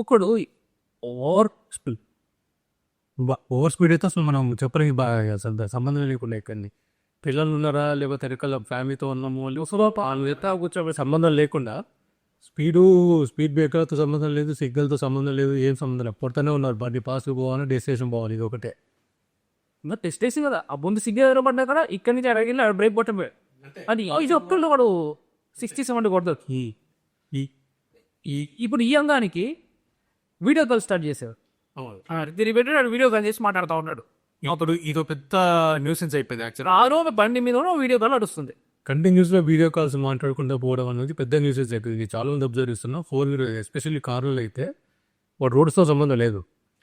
ఒక్కొక్కడు over speed over speed అయితే అసలు మనం చెప్పడానికి బాగా అసలు సంబంధం లేకుండా ఎక్కడిని. పిల్లలు ఉన్నారా? లేకపోతే ఎరకల ఫ్యామిలీతో ఉన్నాము అసలు వాళ్ళతో కూర్చోబెట్టి సంబంధం లేకుండా. స్పీడు స్పీడ్ బ్రేకర్తో సంబంధం లేదు సిగ్నల్తో సంబంధం లేదు ఏం సంబంధం లేదు. పొడతానే ఉన్నారు. బండి పాస్ పోవాలి డెస్టినేషన్ పోవాలి ఇది ఒకటే. ఇంకా టెస్ట్ వేసి కదా ఆ ముందు సిగ్గు పడ్డా కదా ఇక్కడి నుంచి అడగిన బ్రేక్ బట్టం అది ఇది ఒక్కళ్ళు వాడు సిక్స్టీ సెవెంటీ కొడతాడు ఈ ఈ ఈ ఇప్పుడు ఈ అంగానికి వీడియో కాల్ స్టార్ట్ చేశారు తిరిగి పెట్టి వాడు వీడియో కాల్ చేసి మాట్లాడుతూ ఉన్నాడు. అప్పుడు ఇదో పెద్ద న్యూసెన్స్ అయిపోయింది యాక్చువల్. ఆ రోజు బండి మీద వీడియో కాల్ నడుస్తుంది. కంటిన్యూస్గా వీడియో కాల్స్ మాట్లాడకుండా పోవడం అనేది పెద్ద న్యూసెస్ అయిపోయింది ఇది చాలా మంది అబ్జర్వ్ చేస్తున్నాం ఫోర్ వీలర్ ఎస్పెషల్లీ కార్లలో అయితే వాడు రోడ్స్తో సంబంధం లేదు.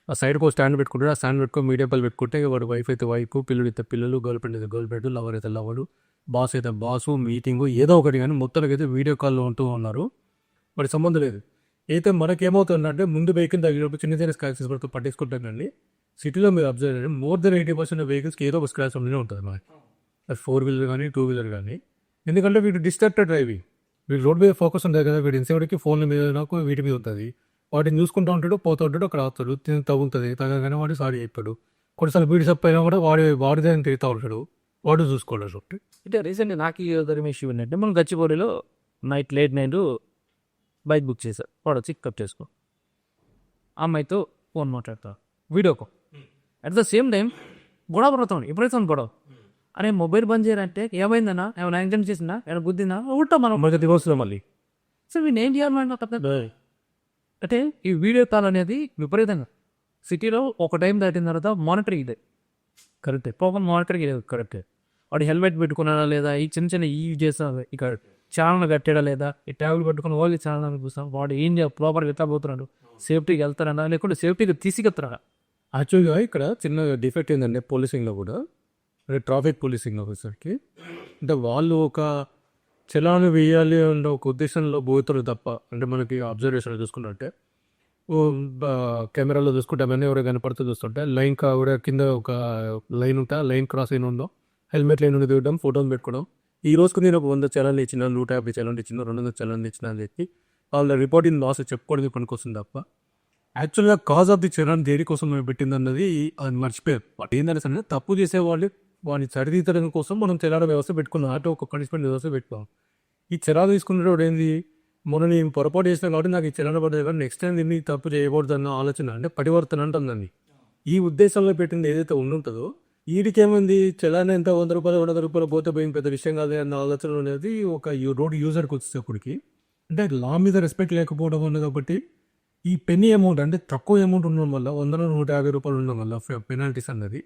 ఆ సైడ్కి స్టాండ్ పెట్టుకుంటాడు ఆ స్టాండ్ పెట్టుకొని మీడియా కాల్ పెట్టుకుంటే వాడు వైఫ్ అయితే వైఫ్ పిల్లలు అయితే పిల్లలు గర్ల్ ఫ్రెండ్ అయితే గర్ల్ ఫ్రెండ్ లవర్ అయితే లవరు బాస్ అయితే బాసు మీటింగు ఏదో ఒకటి కానీ మొత్తానికి అయితే వీడియో కాల్లో ఉంటూ ఉన్నారు. వాడి సంబంధం లేదు. అయితే మనకేమవుతుందంటే ముందు వెహికల్ తగినప్పుడు చిన్న చిన్న స్క్రాచెస్ పడుతూ పట్టించుకుంటానండి సిటీలో మీరు అబ్జర్వ్ చేయండి మోర్ దెన్ ఎయిటీ పర్సెంట్ వెహికల్స్కి ఏదో ఒక స్క్రాచ్ ఉంటూనే ఉంటుంది మనకి అది ఫోర్ వీలర్ కానీ టూ వీలర్ కానీ. ఎందుకంటే వీడు డిస్ట్రాక్టెడ్ డ్రైవింగ్ వీడు రోడ్ మీద ఫోకస్ ఉంటుంది కదా వీడు ఇన్సేవాడికి ఫోన్ల మీద నాకు వీటి మీద ఉంటుంది. వాటిని చూసుకుంటూ ఉంటాడు పోతూ ఉంటాడు అక్కడ ఆస్తాడు తిని తగ్గుతుంది తగ్గగానే వాడు సారీ చెప్పాడు కొన్నిసార్లు వీడి సప్ అయినా కూడా వాడి వాడిదే తిరుగుతూ ఉంటాడు. వాడు చూసుకోడు రొట్టి అంటే రీసెంట్ నాకు ఈ ఇష్యూ ఏంటంటే మనం గచ్చిబౌలిలో night late night bike book చేశారు వాడు వచ్చి పికప్ చేసుకో. అమ్మాయితో ఫోన్ మాట్లాడతా. Video call. At the same time గొడవ పడుతుంది. ఎప్పుడైతే గొడవ? అరే మొబైల్ బంద్ చేయాలంటే ఏమైందన్నా? ఏమైనా యాక్సిడెంట్ చేసిందా? ఏమైనా గుద్దిందా? ఉంటాం మనం. దిగొస్తుంది మళ్ళీ. సో వీళ్ళు ఏం చేయాలి తప్ప? అంటే ఈ వీడియో కాల్ అనేది విపరీతంగా. సిటీలో ఒక టైం దాటిన తర్వాత మానిటరింగ్ ఇదే. కరెక్టే పోకం మానిటరింగ్ కరెక్టే వాడు హెల్మెట్ పెట్టుకున్నాడా లేదా? ఈ చిన్న చిన్న ఈ చేస్తా ఇక్కడ ఛానల్ కట్టాడా లేదా? ఈ ట్యాబ్లు పెట్టుకుని వాళ్ళు ఛానల్ చూస్తాం. వాడు ఏం చేయాలి ప్రాపర్గా ఎట్లా పోతున్నాడు. సేఫ్టీకి వెళ్తారన్నా లేకుంటే సేఫ్టీకి తీసుకెళ్తారా యాక్చువల్గా ఇక్కడ చిన్న డిఫెక్ట్ ఏంటంటే పోలీసింగ్లో కూడా అంటే ట్రాఫిక్ పోలీసింగ్ ఆఫీసర్కి అంటే వాళ్ళు ఒక చలాను వేయాలి అన్న ఒక ఉద్దేశంలో పోతారు తప్ప అంటే మనకి అబ్జర్వేషన్ చూసుకున్నట్టే. కెమెరాలో చూసుకుంటే అవన్నీ ఎవరైనా కనపడుతూ చూస్తుంటే లైన్ కావిడ కింద ఒక లైన్ ఉంటే లైన్ క్రాస్ అయిన ఉందో హెల్మెట్ లైన్ ఉండి దిగడం ఫోటోలు పెట్టుకోవడం ఈ రోజుకు నేను ఒక వంద చలాన్లు ఇచ్చిన నూట యాభై చలాన్లు ఇచ్చిన రెండు వందల చలాన్లు ఇచ్చిన అని చెప్పి వాళ్ళ రిపోర్టింగ్ లాస్ చెప్పుకోవడానికి పనికొస్తుంది తప్ప యాక్చువల్గా కాజ్ ఆఫ్ ది చరణ్ దేనికోసం మేము పెట్టింది అన్నది అది మర్చిపోయారు బట్ ఏంటంటే సరే తప్పు చేసేవాళ్ళు వాడిని సరిదిద్దడం కోసం మనం చలాన వ్యవస్థ పెట్టుకున్నాం ఆటో ఒక పనిష్మెంట్ వ్యవస్థ పెట్టుకున్నాం. ఈ చలాన తీసుకునేటప్పుడు ఏంది మొన్న నేను పొరపాటు చేసిన కాబట్టి నాకు ఈ చలాన పడ్డది కానీ నెక్స్ట్ టైం దీన్ని తప్పు చేయకూడదన్న ఆలోచన అంటే పరివర్తన అంటుందండి ఈ ఉద్దేశంలో పెట్టింది ఏదైతే ఉండుంటుందో వీడికి ఏమైంది చలాన ఎంత వంద రూపాయలు రెండు వందల రూపాయలు పోతే పోయిన పెద్ద విషయం కాదు అన్న ఆలోచన అనేది ఒక రోడ్ యూజర్కి వచ్చేటప్పటికి అంటే లా మీద రెస్పెక్ట్ లేకపోవడం ఉన్నది ఒకటి ఈ పెన్నీ అమౌంట్ అంటే తక్కువ అమౌంట్ ఉండడం వల్ల వందల నూట యాభై రూపాయలు ఉండడం వల్ల పెనాల్టీస్ అన్నది.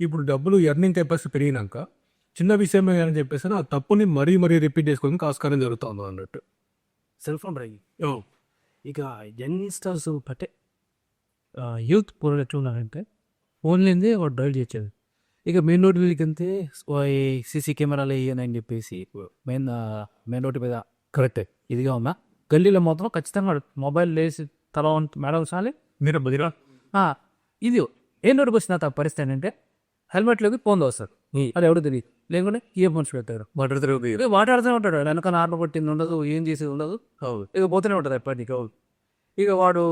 ఇప్పుడు డబ్బులు ఎర్నింగ్ కెపాసిటీ పెరిగినాక చిన్న విషయమే అని చెప్పేసి ఆ తప్పుని మరీ మరీ రిపీట్ చేసుకోవడానికి ఆస్కారం జరుగుతుంది అన్నట్టు. సెల్ ఫోన్ డ్రైవింగ్ ఇక యంగ్స్టర్స్ పట్టే యూత్ పూర్వం ఎట్లా ఉన్నారంటే ఫోన్ లేనిదే వాడు డ్రైవ్ చేసేది ఇక మెయిన్ రోడ్ మీదకి వెళ్తే సీసీ కెమెరాలు వేయని చెప్పేసి మెయిన్ మెయిన్ రోడ్డు మీద కరెక్టే ఇదిగా ఉందా? గల్లీలో మాత్రం ఖచ్చితంగా మొబైల్ లేసి తల మేడం చాలి మీరు బదిరా ఇది ఏం రోడ్డుకి వచ్చిన పరిస్థితి ఏంటంటే హెల్మెట్లోకి ఫోన్ వస్తారు అది ఎవరు తెలియదు. లేకుంటే ఇయర్ ఫోన్స్ పెడతారు మాట్లాడుతూ ఇక మాట్లాడుతూనే ఉంటాడు. వెనక నార్లు కొట్టింది ఉండదు ఏం చేసేది ఉండదు. ఇక పోతూనే ఉంటుంది ఎప్పటికీ. ఇక వాడు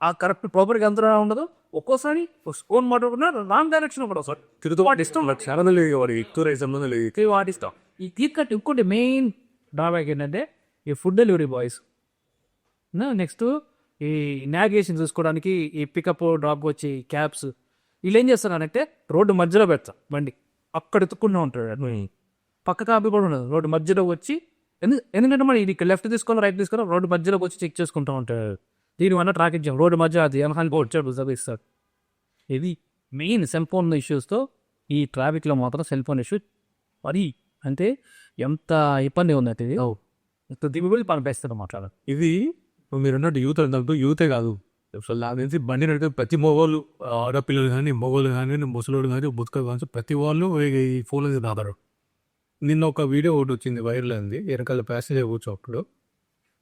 ఆ కరెక్ట్ ప్రాపర్గా ఎంత ఉండదు ఒక్కోసారి ఫోన్ మాట్లాడుకున్నా రాంగ్ డైరెక్షన్ కూడా వస్తాడు తిరుగుతూ వాటి ఇష్టం చాలా లేదు వాడు ఎక్కువ రైస్ సంబంధం లేదు ఇది వాటి ఇష్టం ఈ తీర్కట్ ఇంకోటి మెయిన్ డ్రాబ్యాక్ ఏంటంటే ఈ ఫుడ్ డెలివరీ బాయ్స్ నెక్స్ట్ ఈ నావిగేషన్ చూసుకోవడానికి ఈ పికప్ డ్రాప్ వచ్చి క్యాబ్స్ వీళ్ళు ఏం చేస్తారంటే రోడ్డు మధ్యలో పెడతా బండి అక్కడ ఎత్తుకుంటూ ఉంటాడు పక్క కాపీ కూడా ఉండదు రోడ్డు మధ్యలో వచ్చి ఎందు- ఎందుకంటే మరి ఇది లెఫ్ట్ తీసుకొని రైట్ తీసుకొని రోడ్డు మధ్యలోకి వచ్చి చెక్ చేసుకుంటూ ఉంటాడు దీనివల్ల ట్రాఫిక్ జామ్ రోడ్డు మధ్య అది వెనకాల వచ్చాడు చదివిస్తాడు ఇది మెయిన్ సెల్ ఫోన్ ఇష్యూస్తో ఈ ట్రాఫిక్లో మాత్రం సెల్ ఫోన్ ఇష్యూ మరి అంటే ఎంత ఇబ్బంది ఉందంటే ఇది? ఎంత దిగుబడి పంపేస్తుంది మాట్లాడాలి ఇది ఇప్పుడు మీరు అన్నట్టు యూత్ అన్నట్టు యూతే కాదు. అసలు నాకు తెలిసి బండి నడిపే ప్రతి మొగోళ్ళు ఆడపిల్లలు కానీ మొగోళ్ళు కానీ ముసలోళ్ళు కానీ బుతక కానీ ప్రతి వాళ్ళు ఈ ఫోన్లో ఆధారం నిన్న ఒక వీడియో ఒకటి వచ్చింది వైరల్ అయింది. వెనకాల ప్యాసింజర్ కూర్చోప్పుడు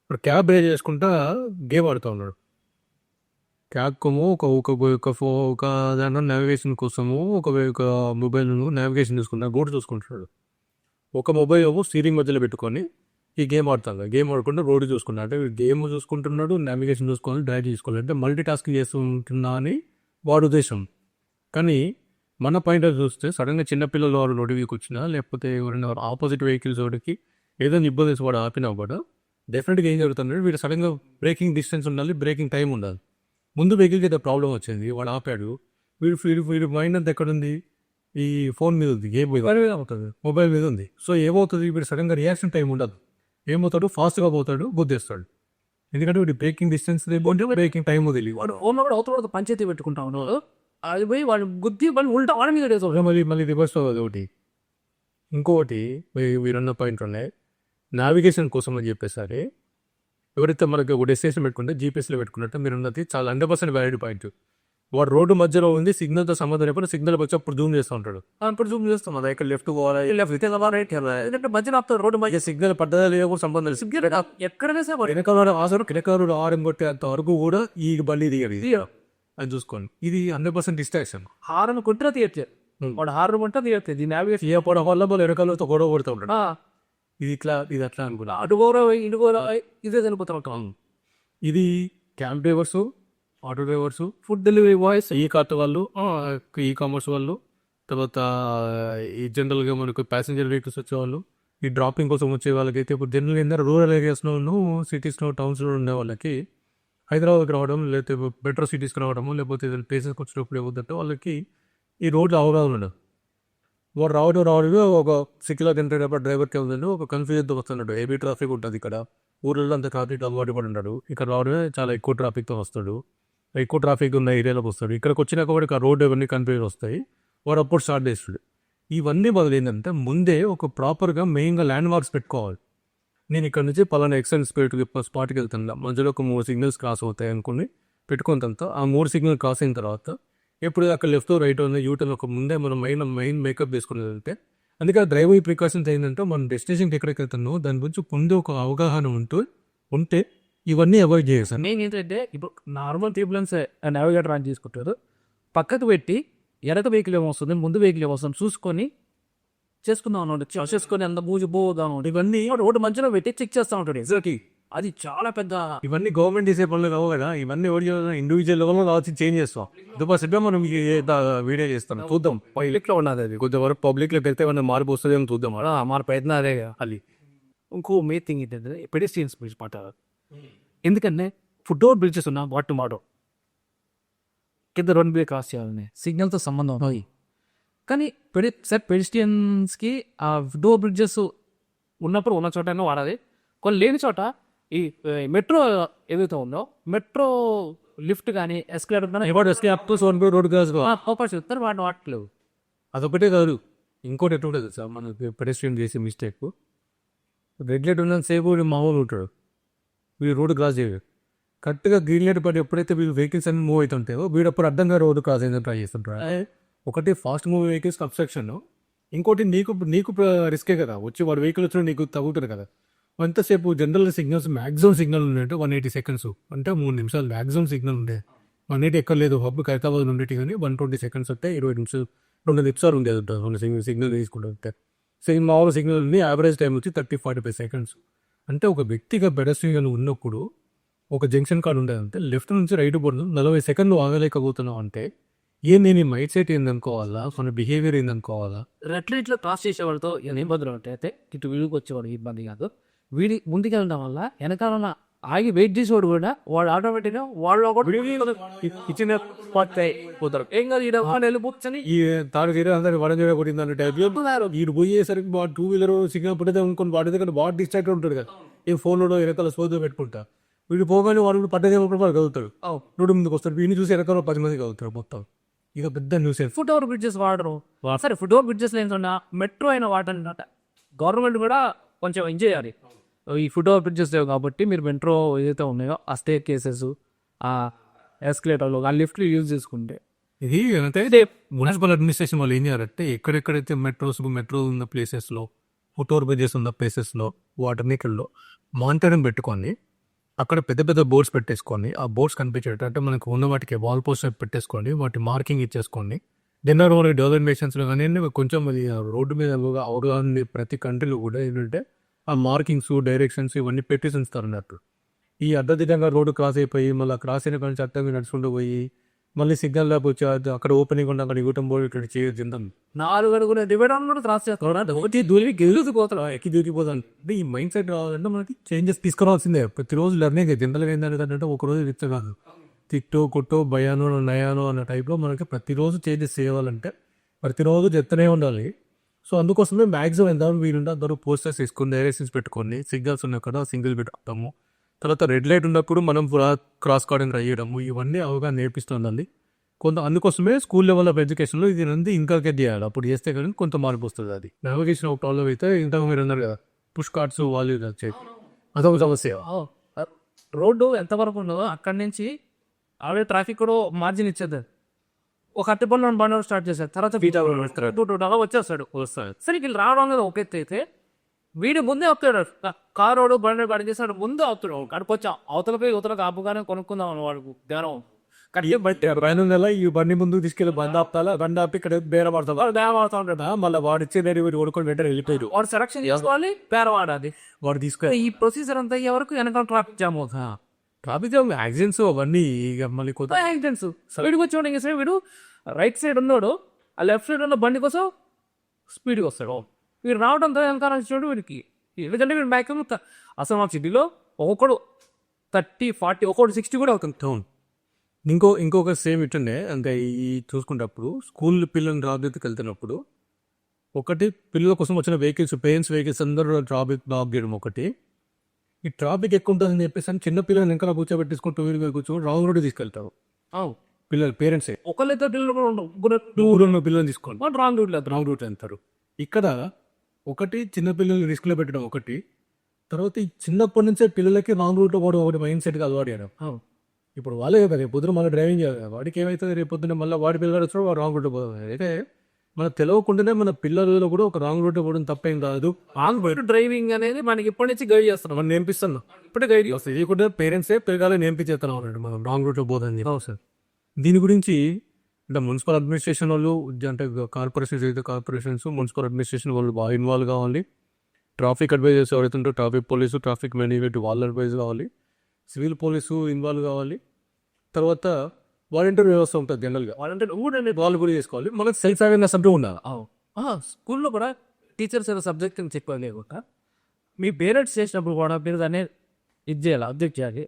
ఇప్పుడు క్యాబ్ బ్రే చేసుకుంటా గేమ్ ఆడుతూ ఉన్నాడు. క్యాబ్ ఒక ఒక ఒక ఫో ఒక దాంట్లో నావిగేషన్ కోసము ఒక ఒక మొబైల్ నావిగేషన్ చూసుకుంటా రోడ్ చూసుకుంటున్నాడు. ఒక మొబైల్ ఏమో స్టీరింగ్ మధ్యలో పెట్టుకొని ఈ గేమ్ ఆడుతాను గేమ్ ఆడకుండా రోడ్డు చూసుకున్నాడు అంటే గేమ్ చూసుకుంటున్నాడు నావిగేషన్ చూసుకోవాలి డ్రైవ్ చేసుకోవాలి. అంటే మల్టీ టాస్క్ చేస్తుంటున్నా అని వాడు ఉద్దేశం. కానీ మన పాయింట్ చూస్తే సడన్గా చిన్నపిల్లలు వారు రోడ్డు వీక్ వచ్చినా లేకపోతే ఎవరైనా ఆపోజిట్ వెహికల్స్ వాడికి ఏదైనా ఇబ్బంది వేసి వాడు ఆపినా కూడా డెఫినెట్గా ఏం జరుగుతుంది వీడు సడన్గా బ్రేకింగ్ డిస్టెన్స్ ఉండాలి బ్రేకింగ్ టైం ఉండాలి. ముందు వెహికల్కి ఏదో ప్రాబ్లం వచ్చింది వాడు ఆపాడు. వీడు వీడు వీడు మైండ్ అంతా ఎక్కడ ఉంది ఈ ఫోన్ మీద ఉంది గేమ్ మీద? అవుతుంది. మొబైల్ మీద ఉంది. సో ఏమవుతుంది? వీడు సడన్గా రియాక్షన్ టైం ఉండదు. ఏమవుతాడు? ఫాస్ట్గా పోతాడు గుద్దేస్తాడు. ఎందుకంటే వీడి బ్రేకింగ్ డిస్టెన్స్ బ్రేకింగ్ టైం తెలియదు. వాడు ఓన్లో కూడా అవతల పంచాయతీ పెట్టుకుంటా ఉన్నాడు అది పోయి వాడు గుద్ది వాళ్ళు ఉల్టా వాడి మీద మళ్ళీ మళ్ళీ రివర్స్ అవ్వదు ఒకటి. ఇంకొకటి వీరన్న పాయింట్ ఉన్నాయి నావిగేషన్ కోసం అని చెప్పేసరి ఎవరైతే మనకి ఒక డెస్టినేషన్ పెట్టుకుంటే జీపీఎస్లో పెట్టుకున్నట్టు మీరు ఉన్నది చాలా హండ్రెడ్ పర్సెంట్ వ్యాలిడ్ పాయింట్ వాడు రోడ్డు మధ్యలో ఉంది సిగ్నల్తో సంబంధం లేకపోతే సిగ్నల్ వచ్చి అప్పుడు జూమ్ చేస్తూ ఉంటాడు. అప్పుడు జూమ్ చేస్తాం. అది ఇక్కడ లెఫ్ట్ పోవాలి లెఫ్ట్ రైట్ ఎందుకంటే మధ్యలో ఆపుతాడు రోడ్డు మధ్య సిగ్నల్ పడ్డదా లేదా సంబంధం లేదు. సిగ్నల్ ఎక్కడైనా సరే వెనకాల ఆసరు కినకారు ఆరం కొట్టేంత వరకు కూడా ఈ బల్లి దిగదు అది చూసుకోండి. ఇది హండ్రెడ్ పర్సెంట్ డిస్ట్రాక్షన్ హారన్ కొట్టినా తీయట్లేదు. వాడు హారన్ కొంటే తీయట్లేదు. ఈ నావిగేషన్ ఏ పడ వల్ల వాళ్ళు వెనకాలతో గొడవ పడుతూ ఉంటాడు. ఇది ఇట్లా ఇది అట్లా అనుకున్నా. అటుగోరా గౌరవ ఇదే చనిపోతాం ఇది cab drivers auto drivers food delivery boys. ఈ కార్ట్ వాళ్ళు ఈ కామర్స్ వాళ్ళు తర్వాత ఈ జనరల్గా మనకు ప్యాసింజర్ వెహికల్స్ వచ్చేవాళ్ళు ఈ డ్రాపింగ్ కోసం వచ్చే వాళ్ళకైతే ఇప్పుడు జనరల్గా ఏంటంటే రూరల్ ఏరియాస్లోను సిటీస్లో టౌన్స్లో ఉండే వాళ్ళకి హైదరాబాద్కి రావడం లేకపోతే బెటర్ సిటీస్కి రావడము లేకపోతే ఏదైనా ప్లేసెస్కి వచ్చినప్పుడు ఏమవుతుందంటే వాళ్ళకి ఈ రోడ్లు అవగాహన ఉండదు. వాడు రావడం రావడమే ఒక సిటీలో తింటేటప్పుడు డ్రైవర్కి ఏముందంటే ఒక కన్ఫ్యూజన్తో వస్తున్నాడు. హెవీ ట్రాఫిక్ ఉంటుంది ఇక్కడ. ఊర్లలో అంత ట్రాఫిక్ అలవాటు పడి ఉంటాడు. ఇక్కడ రావడమే చాలా ఎక్కువ ట్రాఫిక్తో వస్తాడు. ఎక్కువ ట్రాఫిక్ ఉన్న ఏరియాలోకి వస్తాడు. ఇక్కడికి వచ్చినాక వాడికి ఆ రోడ్డు ఇవన్నీ కన్ఫ్యూజన్ వస్తాయి. వాడు అప్పుడు స్టార్ట్ చేస్తాడు. ఇవన్నీ బదులు ఏంటంటే ముందే ఒక ప్రాపర్గా మెయిన్గా ల్యాండ్ మార్క్స్ పెట్టుకోవాలి. నేను ఇక్కడ నుంచి పలానా ఎక్సెంట్ స్పీడ్ స్పాట్కి వెళ్తున్నా. మధ్యలో ఒక మూడు సిగ్నల్స్ క్రాస్ అవుతాయి అనుకుని పెట్టుకున్న తర్వాత ఆ మూడు సిగ్నల్ క్రాస్ అయిన తర్వాత ఎప్పుడు అక్కడ లెఫ్ట్ రైట్ ఉంది యూటర్న్ ఒక ముందే మనం మెయిన్ మెయిన్ మేకప్ వేసుకుని వెళ్తే అందుకే ఆ డ్రైవింగ్ ప్రికాషన్స్ ఏంటంటే మనం డెస్టినేషన్కి ఎక్కడికి వెళ్తున్నామో దాని గురించి ముందే ఒక అవగాహన ఉంటూ ఉంటే ఇవన్నీ అవాయిడ్ చేయాలి మెయిన్ ఏంటంటే ఇప్పుడు నార్మల్ ట్యూబులెన్స్ నావిగేటర్ ఆన్ చేసుకుంటారు. పక్కకు పెట్టి వెనక వెహికల్ ఏమో వస్తుంది ముందు వెహికల్ ఏమో వస్తుంది చూసుకొని చేసుకుందాం అన్నమాట చ- చేసుకొని అంత బూజు పోదాం ఇవన్నీ రోడ్డు మధ్యలో పెట్టి చెక్ చేస్తూ ఉంటాడు. ఎగ్జాక్ట్లీ అది చాలా పెద్ద ఇవన్నీ గవర్నమెంట్ చేసే పనులు కావు కదా. ఇవన్నీ ఎవరు ఇండివిజువల్ లెవెల్లో కావచ్చు చేంజ్ చేస్తాం దుబాసిగా మనం వీడియో చేస్తాం. చూద్దాం. పబ్లిక్లో ఉన్నది అది. కొద్ది వరకు పబ్లిక్లోకి వెళ్తే ఏమైనా మార్పు వస్తుందేమో చూద్దాం. ఆ, మన ప్రయత్నం అదే అది ఇంకో మే థింగ్ ఏంటంటే పెడిస్ట్రియన్స్ బ్రిడ్జ్ మాట ఎందుకంటే ఫుట్ ఓవర్ బ్రిడ్జెస్ ఉన్నా వాట్ మాట. కింద రెండు బే క్రాస్ చేయాలని. సిగ్నల్తో సంబంధం కానీ పెడి సార్ పెడిస్ట్రియన్స్కి ఆ ఫుట్ ఓవర్ బ్రిడ్జెస్ ఉన్నప్పుడు ఉన్న చోట వాడాలి. కొన్ని లేని చోట ఈ మెట్రో ఏదైతే ఉందో మెట్రో లిఫ్ట్ కానీ ఎస్కలేటర్ కానీ ఎస్కే అప్ సోన్ రోడ్ అవకాశం చెప్తారు వాటిని వాడట్లేవు. అదొకటే కాదు ఇంకోటి ఎట్లా ఉంటుంది సార్ మనకి పెడస్ట్రియన్ చేసే మిస్టేక్ రెగ్యులేటర్ ఉన్నంత సేపు వీడు మామూలు ఉంటాడు. వీడు రోడ్డు క్రాస్ చేయడు. కరెక్ట్గా గ్రీన్ లైట్ పడి ఎప్పుడైతే వీళ్ళు వెహికల్స్ అన్ని మూవ్ అవుతుంటాయో వీడు అప్పుడు అడ్డంగా రోడ్డు క్రాస్ అయిందని ట్రై చేస్తుంటారు ఒకటి ఫాస్ట్ మూవ్ వెహికల్స్ అబ్స్ట్రక్షన్ ఇంకోటి నీకు నీకు రిస్కే కదా. వచ్చి వాడు వెహికల్ వచ్చిన నీకు తగ్గుతుంది కదా. ఎంతసేపు జనరల్ సిగ్నల్స్ మ్యాక్సిమం సిగ్నల్ ఉండేట్టు వన్ ఎయిటీ సెకండ్స్ అంటే మూడు నిమిషాలు మ్యాక్సిమం సిగ్నల్ ఉండే. వన్ ఎయిటీ ఎక్కర్లేదు హబ్ ఖైరతాబాద్ ఉండేటి కానీ వన్ ట్వంటీ సెకండ్స్ వస్తే ఇరవై నిమిషాలు. రెండు నిమిషాలు ఉండేది ఉంటుంది రెండు సిగ్నల్ సిగ్నల్ తీసుకుంటే సేమ్ మామూలు సిగ్నల్ ఉంది యావరేజ్ టైం వచ్చి థర్టీ ఫార్టీ ఫైవ్ సెకండ్స్ అంటే ఒక వ్యక్తిగా పెడస్ట్రియన్ ఉన్నప్పుడు ఒక జంక్షన్ కార్డు ఉండేదంటే లెఫ్ట్ నుంచి రైట్ పోవడం నలభై సెకండ్లు ఆగలేకపోతున్నావు అంటే ఏం నేను మైండ్ సెట్ ఏందనుకోవాలా? మన బిహేవియర్ ఏందనుకోవాలా? రెడ్ క్రాస్ చేసేవాడితో ఏం ఇబ్బందులు ఉంటాయి? అయితే ఇటు వీడికి వచ్చేవాడు ఇబ్బంది కాదు. వీడి ముందుకెళ్ళడం వల్ల వెనకాల ఉన్న ఆగి వెయిట్ చేసేవాడు కూడా వాడు ఆటోమేటిక్గా వాళ్ళు ఇచ్చిన పోతారు ఏం కాదు వాళ్ళు వెళ్ళిపోతుంది ఈ తాడు తీరే అందరికి వడ టైప్ వీడు పోయేసరికి బాగా టూ వీలర్ సిగ్నల్ పడితే అనుకుని వాడి దగ్గర బాగా డిస్ట్రాక్ట్ ఉంటాడు కదా. ఏ ఫోన్లో వెనకాల సోదో పెట్టుకుంటా. వీడు పోగానే వాడు పట్టదేమప్పుడు వాడు కదులుతాడు. రోడ్డు ముందుకు వస్తాడు. వీడిని చూసి వెనకాల పది మంది కదులుతాడు మొత్తం. ఇక పెద్ద న్యూస్ ఫుట్ ఓవర్ బ్రిడ్జెస్ వాడరు? సరే ఫుట్ ఓవర్ బ్రిడ్జెస్ ఏంటన్నా మెట్రో అయిన వాడనమాట. గవర్నమెంట్ కూడా కొంచెం ఎంజాయ్ చేయాలి. ఈ ఫుట్ ఓవర్ బ్రిడ్జెస్ లేవు కాబట్టి మీరు మెట్రో ఏదైతే ఉన్నాయో ఆ స్టే కేసెస్ ఆ ఎస్కలేటర్లు ఆ లిఫ్ట్లు యూజ్ చేసుకుంటే. ఇది అంటే మున్సిపల్ అడ్మినిస్ట్రేషన్ వాళ్ళు ఏం చేయాలంటే ఎక్కడెక్కడైతే మెట్రోస్ మెట్రో ఉన్న ప్లేసెస్లో ఫుట్ఓవర్ బ్రిడ్జెస్ ఉన్న ప్లేసెస్లో వాటన్నిటిలో మానిటరింగ్ పెట్టుకొని అక్కడ పెద్ద పెద్ద బోర్డ్స్ పెట్టేసుకొని ఆ బోర్డ్స్ కనిపించేటట్టు అంటే మనకు ఉన్న వాటికి వాల్ పోస్టర్ పెట్టేసుకోండి వాటి మార్కింగ్ ఇచ్చేసుకోండి డిన్నర్ డెవలప్మెంట్స్లో కానీ కొంచెం అది రోడ్డు మీద అవగాహన ప్రతి కంట్రీలో కూడా ఏంటంటే ఆ మార్కింగ్స్ డైరెక్షన్స్ ఇవన్నీ పెట్టేసి ఉంచుతారు అన్నట్టు. ఈ అడ్డదిడ్డంగా రోడ్డు క్రాస్ అయిపోయి మళ్ళీ క్రాస్ అయిన కానీ చట్టంగా నడుచుకుంటూ పోయి మళ్ళీ సిగ్నల్ లేకపోతే వచ్చి అక్కడ ఓపెనింగ్ ఉండి అక్కడ ఇవ్వటం పోయి ఇక్కడ చేయొచ్చు ఇంత నాలుగు అడుగుల డివైడర్ కూడా క్రాస్ చేస్తాడు ఒకటి దూరి గెలుచుకుపోతాడు ఎక్కి దూరిపోతాను అంటే ఈ మైండ్ సెట్ రావాలంటే మనకి చేంజెస్ తీసుకురావాల్సిందే. ప్రతిరోజు లెర్నింగ్ జనరల్గా ఏంటంటే ఒక రోజు రిచ్ కాదు. తిట్టో కొట్టో భయానో నయానో అన్న టైప్లో మనకి ప్రతిరోజు చేంజెస్ చేయాలంటే ప్రతిరోజు చెప్తూనే ఉండాలి. సో అందుకోసమే మ్యాక్సిమం ఎంత వీలుంటే అందరూ పోస్టర్స్ తీసుకుని డైరెక్షన్స్ పెట్టుకొని సిగ్నల్స్ ఉన్న కదా సింగిల్ పెట్టుకుంటాము తర్వాత రెడ్ లైట్ ఉన్నప్పుడు మనం క్రాస్ కార్డింగ్ ట్రై చేయడము ఇవన్నీ అవగాహన నేర్పిస్తుండాలి కొంత అందుకోసమే స్కూల్ లెవెల్ ఆఫ్ ఎడ్యుకేషన్లో ఇది నంది ఇంకల్కేట్ చేయాలి. అప్పుడు చేస్తే కానీ కొంత మార్పు వస్తుంది అది. నావిగేషన్ ఒక ప్రాబ్లం అయితే ఇంతకు మీరు అన్నారు కదా పుష్ కార్డ్స్ వాళ్ళు ఇది వచ్చేది అదొక సమస్య. రోడ్డు ఎంతవరకు ఉందో అక్కడి నుంచి ఆవిడ ట్రాఫిక్ కూడా మార్జిన్ ఇచ్చేది. ఒక అట్టి పనులు బండి స్టార్ట్ చేశారు. తర్వాత టూ టూ అలా వచ్చేస్తాడు. వస్తాయి సరే వీళ్ళు రావడం కదా ఒక ఎత్తు అయితే. వీడు ముందే వస్తాడు కారోడు బండి బండి చేస్తాడు ముందే అవుతాడు అక్కడికి వచ్చి. అవతలకి యువతలకు ఆపుగానే కొనుక్కుందాం వాడు ధ్యానం కానీ బట్ పైన నెల ఈ బండి ముందుకు తీసుకెళ్ళి బండి ఆపుతాలా? బండి ఆపి ఇక్కడ బేర పడతాం వాడు ధ్యానం అవుతా ఉంటాడు. మళ్ళీ వాడు ఇచ్చే డెలివరీ కొనుక్కొని వెంటనే వెళ్ళిపోయారు వాడు సెలక్షన్ చేసుకోవాలి పేర వాడాలి వాడు తీసుకొని ఈ ప్రొసీజర్ అంతా అయ్యే వరకు వెనకాల ట్రాఫిక్ జామ్ అవుతా. ట్రాఫిక్ జామ్ యాక్సిడెంట్స్ అవన్నీ ఇక మళ్ళీ కొత్త యాక్సిడెంట్స్. వీడికి వచ్చి ఇంకా వీడు రైట్ సైడ్ ఉన్నాడు ఆ లెఫ్ట్ సైడ్ ఉన్న బండి కోసం స్పీడ్గా వస్తాడు. వీడు రావడంతో వెనకాల వచ్చినాడు వీడికి. ఎందుకంటే వీడు బ్యాక్ అసలు మా సిటీలో ఒక్కొక్కడు థర్టీ ఫార్టీ ఒక్కొక్కడు సిక్స్టీ కూడా అవుతుంది. అవును ఇంకో ఇంకొక సేమ్ ఇటుండే ఇంకా ఈ చూసుకున్నప్పుడు స్కూల్ పిల్లల్ని డ్రాప్ చేతికి వెళ్తున్నప్పుడు ఒకటి పిల్లల కోసం వచ్చిన వెహికల్స్ పేరెంట్స్ వెహికల్స్ అందరూ ట్రాఫిక్ బ్లాక్ చేయడం ఒకటి. ఈ ట్రాఫిక్ ఎక్కువ ఉంటుందని చెప్పేసి అని చిన్న పిల్లల్ని ఇంకా కూర్చోబెట్టేసుకుని టూ వీలర్ కూర్చొని రాంగ్ రోడ్ తీసుకెళ్తారు పిల్లలు పేరెంట్సే ఒకళ్ళిద్దరు పిల్లలు కూడా ఉండవు. పిల్లల్ని తీసుకోండి వాడు రాంగ్ రూట్ లేదు రాంగ్ రూట్ వెళ్తారు. ఇక్కడ ఒకటి చిన్న పిల్లల్ని రిస్క్లో పెట్టడం ఒకటి. తర్వాత ఈ చిన్నప్పటి నుంచే పిల్లలకి రాంగ్ రూట్లో పోవడం ఒకటి మైండ్ సెట్గా అలవాటు చేయడం ఇప్పుడు వాళ్ళే కదా రేపు పొద్దున మళ్ళీ డ్రైవింగ్ చేయాలి. కదా. వాడికి ఏమవుతుంది రేపు పొద్దున మళ్ళీ వాడి పిల్లలు వచ్చినా వాడు రాంగ్ రూట్ పోతుంది అయితే మన తెలియకుండానే మన పిల్లలలో కూడా ఒక రాంగ్ రూట్ పోవడం తప్పేం కాదు రాంగ్ రూట్ డ్రైవింగ్ అనేది మనకి ఇప్పటి నుంచి గైడ్ చేస్తున్నాం. మనం నేర్పిస్తున్నాం. ఇప్పుడే గైడ్ చేస్తాం ఇది కూడా పేరెంట్సే పిల్లగాలే నేర్పించేస్తున్నాం అన్నట్టు మనం రాంగ్ రూట్లో పోదని సార్. దీని గురించి అంటే మున్సిపల్ అడ్మినిస్ట్రేషన్ వాళ్ళు అంటే కార్పొరేషన్స్ అయితే కార్పొరేషన్స్ మున్సిపల్ అడ్మినిస్ట్రేషన్ వాళ్ళు బాగా ఇన్వాల్వ్ కావాలి. ట్రాఫిక్ అడ్వైజర్స్ ఎవరైతే ట్రాఫిక్ పోలీసు ట్రాఫిక్ మేనేజ్మెంట్ వాళ్ళు అడ్వైజ్ కావాలి. సివిల్ పోలీసు ఇన్వాల్వ్ కావాలి. తర్వాత వాలంటీర్ వ్యవస్థ ఉంటుంది జనరల్గా వాళ్ళంటే కూడా వాళ్ళు కూడా చేసుకోవాలి. మనకు సెల్ఫ్ అవేర్నెస్ అంటూ ఉండాలి స్కూల్లో కూడా టీచర్స్ ఏదో సబ్జెక్ట్ చెప్పాలి లేకుండా మీ పేరెంట్స్ చేసినప్పుడు కూడా మీరు దాన్ని ఇది చేయాలి అబ్జెక్ట్ చేయాలి.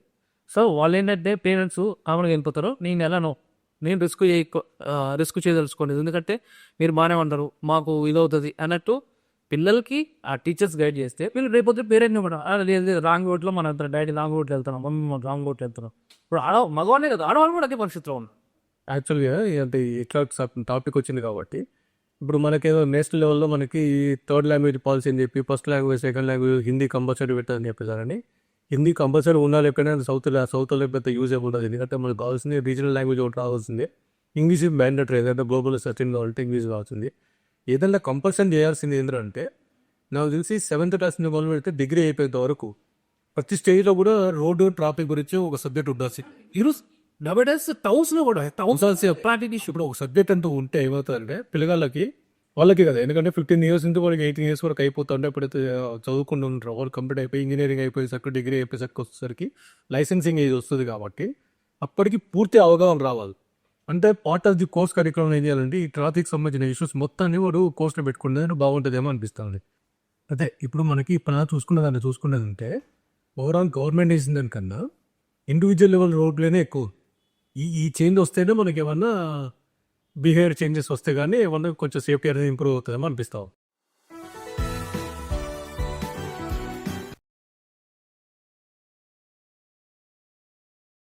సో వాళ్ళు ఏంటంటే పేరెంట్స్ కామన్గా వెళ్ళిపోతారు. నేను ఎలానో నేను రిస్క్ రిస్క్ చేయదలుచుకోండి ఎందుకంటే మీరు బాగానే ఉంటారు మాకు ఇదవుతుంది అన్నట్టు పిల్లలకి ఆ టీచర్స్ గైడ్ చేస్తే వీళ్ళు రేపొద్దు పేరెంట్ని కూడా "ఆ, లేదు రాంగ్ రూట్లో మన డాడీ రాంగ్ రూట్లో వెళ్తున్నాం. మమ్మీ మనం రాంగ్ రూట్లో వెళ్తున్నాం. ఇప్పుడు ఆడ మగవాళ్ళే కదా ఆడవాళ్ళు కూడా అదే పరిస్థితిలో ఉన్నారు. యాక్చువల్గా అంటే ఇట్లా టాపిక్ వచ్చింది కాబట్టి ఇప్పుడు మనకేదో నేషనల్ లెవెల్లో మనకి థర్డ్ లాంగ్వేజ్ పాలసీ అని చెప్పి first language second language Hindi compulsory పెట్టాలని చెప్పేసారని హిందీ కంపల్సరీ ఉండాలి ఎక్కడైనా సౌత్ సౌత్ పెద్ద యూజ్ అయిపోతుంది ఎందుకంటే మనకు కావాల్సింది రీజనల్ లాంగ్వేజ్ ఒకటి రావాల్సింది. ఇంగ్లీష్ మ్యాండటరీ ఏదైతే గ్లోబల్ సర్టిన్ కావాలంటే ఇంగ్లీష్ కావాల్సింది ఏదైనా కంపల్సరీ చేయాల్సింది ఏంటంటే నాకు తెలిసి సెవెంత్ క్లాస్ నుంచి మొదలు పెడితే డిగ్రీ అయిపోయేంత వరకు ప్రతి స్టేజ్లో కూడా రోడ్డు ట్రాఫిక్ గురించి ఒక సబ్జెక్ట్ ఉండాల్సి. ఈరోజు డబల్ డేస్ టౌన్స్లో కూడా టౌన్స్ ఉండాల్సి ప్రాక్టీస్ ఇప్పుడు ఒక సబ్జెక్ట్ అంటూ ఉంటే ఏమవుతుందంటే పిల్లగాళ్ళకి వాళ్ళకి కదా. ఎందుకంటే ఫిఫ్టీన్ ఇయర్స్ నుంచి వాళ్ళకి ఎయిటీన్ ఇయర్స్ వరకు అయిపోతుంటే ఎప్పుడైతే చదువుకుంటూ ఉంటారో వాళ్ళు కంప్లీట్ అయిపోయి ఇంజనీరింగ్ అయిపోయేసరికి డిగ్రీ అయిపోయేసరికి వచ్చేసరికి లైసెన్సింగ్ ఏజ్ వస్తుంది కాబట్టి అప్పటికి పూర్తి అవగాహన రావాలి. అంటే part of the course curriculum ఏం చేయాలంటే ఈ ట్రాఫిక్ సంబంధించిన ఇష్యూస్ మొత్తాన్ని వాడు కోర్స్లో పెట్టుకుంటే బాగుంటుందేమో అనిపిస్తుంది. అదే ఇప్పుడు మనకి ఇప్పుడు చూసుకున్నదాన్ని చూసుకున్నదంటే ఓవరాల్ గవర్నమెంట్ వేసిన దానికన్నా ఇండివిజువల్ లెవెల్ రోడ్లోనే ఎక్కువ. ఈ ఈ చేంజ్ వస్తేనే మనకి ఏమన్నా బిహేవియర్ చేంజెస్ వస్తే కానీ ఏమన్నా కొంచెం సేఫ్టీ అనేది ఇంప్రూవ్ అవుతుందేమో అనిపిస్తావు